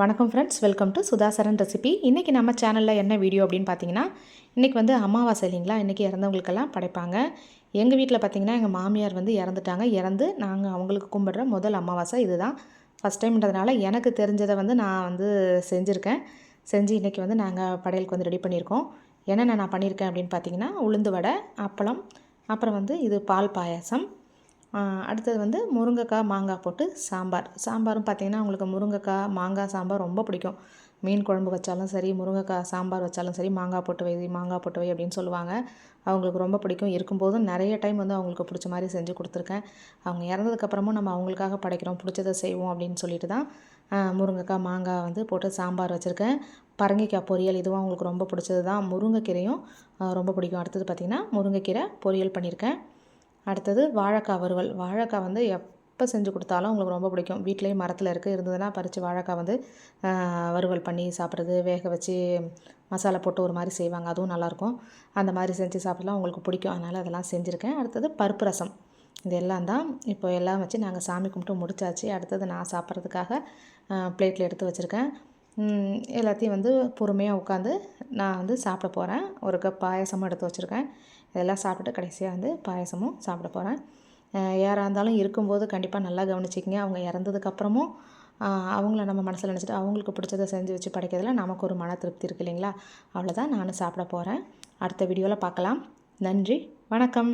வணக்கம் friends welcome to Sudhasaran recipe இன்றைக்கி நம்ம சேனலில் என்ன வீடியோ அப்படின்னு பார்த்தீங்கன்னா இன்றைக்கி வந்து அமாவாசை இல்லைங்களா? இன்றைக்கி இறந்தவங்களுக்கெல்லாம் படைப்பாங்க. எங்கள் வீட்டில் பார்த்தீங்கன்னா எங்கள் மாமியார் வந்து இறந்துட்டாங்க. இறந்து நாங்கள் அவங்களுக்கு கும்பிடுற முதல் அமாவாசை இதுதான். ஃபஸ்ட் டைம்ன்றதுனால எனக்கு தெரிஞ்சதை வந்து நான் வந்து செஞ்சுருக்கேன். செஞ்சு இன்றைக்கி வந்து நாங்கள் படையலுக்கு வந்து ரெடி பண்ணியிருக்கோம். என்னென்ன நான் பண்ணியிருக்கேன் அப்படின்னு பார்த்தீங்கன்னா உளுந்து வடை அப்பளம் அப்புறம் வந்து இது பால் பாயாசம் அடுத்தது வந்து முருங்கைக்காய் மாங்காய் போட்டு சாம்பார். சாம்பாரும் பார்த்தீங்கன்னா உங்களுக்கு முருங்கைக்காய் மாங்காய் சாம்பார் ரொம்ப பிடிக்கும். மீன் குழம்பு வச்சாலும் சரி முருங்கைக்காய் சாம்பார் வச்சாலும் சரி மாங்காய் போட்டு வை மாங்காய் போட்டு வை அப்படின்னு சொல்லுவாங்க. அவங்களுக்கு ரொம்ப பிடிக்கும். இருக்கும்போதும் நிறைய டைம் வந்து அவங்களுக்கு பிடிச்ச மாதிரி செஞ்சு கொடுத்துருக்கேன். அவங்க இறந்ததுக்கப்புறமும் நம்ம அவங்களுக்காக படைக்கிறோம் பிடிச்சதை செய்வோம் அப்படின்னு சொல்லிட்டு தான் முருங்கைக்காய் மாங்காய் வந்து போட்டு சாம்பார் வச்சுருக்கேன். பரங்கிக்காய் பொரியல் இதுவும் அவங்களுக்கு ரொம்ப பிடிச்சது தான். முருங்கைக்கீரையும் ரொம்ப பிடிக்கும். அடுத்தது பார்த்திங்கன்னா முருங்கைக்கீரை பொரியல் பண்ணியிருக்கேன். அடுத்தது வாழைக்காய் வறுவல். வாழைக்காய் வந்து எப்போ செஞ்சு கொடுத்தாலும் உங்களுக்கு ரொம்ப பிடிக்கும். வீட்லேயும் மரத்தில் இருக்குது இருந்ததுன்னா பறித்து வாழைக்காய் வந்து வறுவல் பண்ணி சாப்பிட்றது வேக வச்சு மசாலா போட்டு ஒரு மாதிரி செய்வாங்க. அதுவும் நல்லாயிருக்கும் அந்த மாதிரி செஞ்சு சாப்பிட்லாம். உங்களுக்கு பிடிக்கும். அதனால் அதெல்லாம் செஞ்சுருக்கேன். அடுத்தது பருப்பு ரசம். இது எல்லாம் தான் இப்போ எல்லாம் வச்சு நாங்கள் சாமி கும்பிட்டு முடிச்சாச்சு. அடுத்தது நான் சாப்பிட்றதுக்காக பிளேட்டில் எடுத்து வச்சுருக்கேன். எல்லாத்தையும் வந்து பொறுமையாக உட்காந்து நான் வந்து சாப்பிட போகிறேன் ஒரு கப் பாயசமும் எடுத்து வச்சுருக்கேன். இதெல்லாம் சாப்பிட்டு கடைசியாக வந்து பாயசமும் சாப்பிட போகிறேன் யாராக இருந்தாலும் இருக்கும்போது கண்டிப்பாக நல்லா கவனிச்சிக்கிங்க. அவங்க இறந்ததுக்கப்புறமும் அவங்கள நம்ம மனசில் நினச்சிட்டு அவங்களுக்கு பிடிச்சதை செஞ்சு வச்சு படைக்கிறதுல நமக்கு ஒரு மன திருப்தி இருக்கு இல்லைங்களா? அவ்வளோதான் நானும் சாப்பிட போகிறேன் அடுத்த வீடியோவில் பார்க்கலாம். நன்றி. வணக்கம்.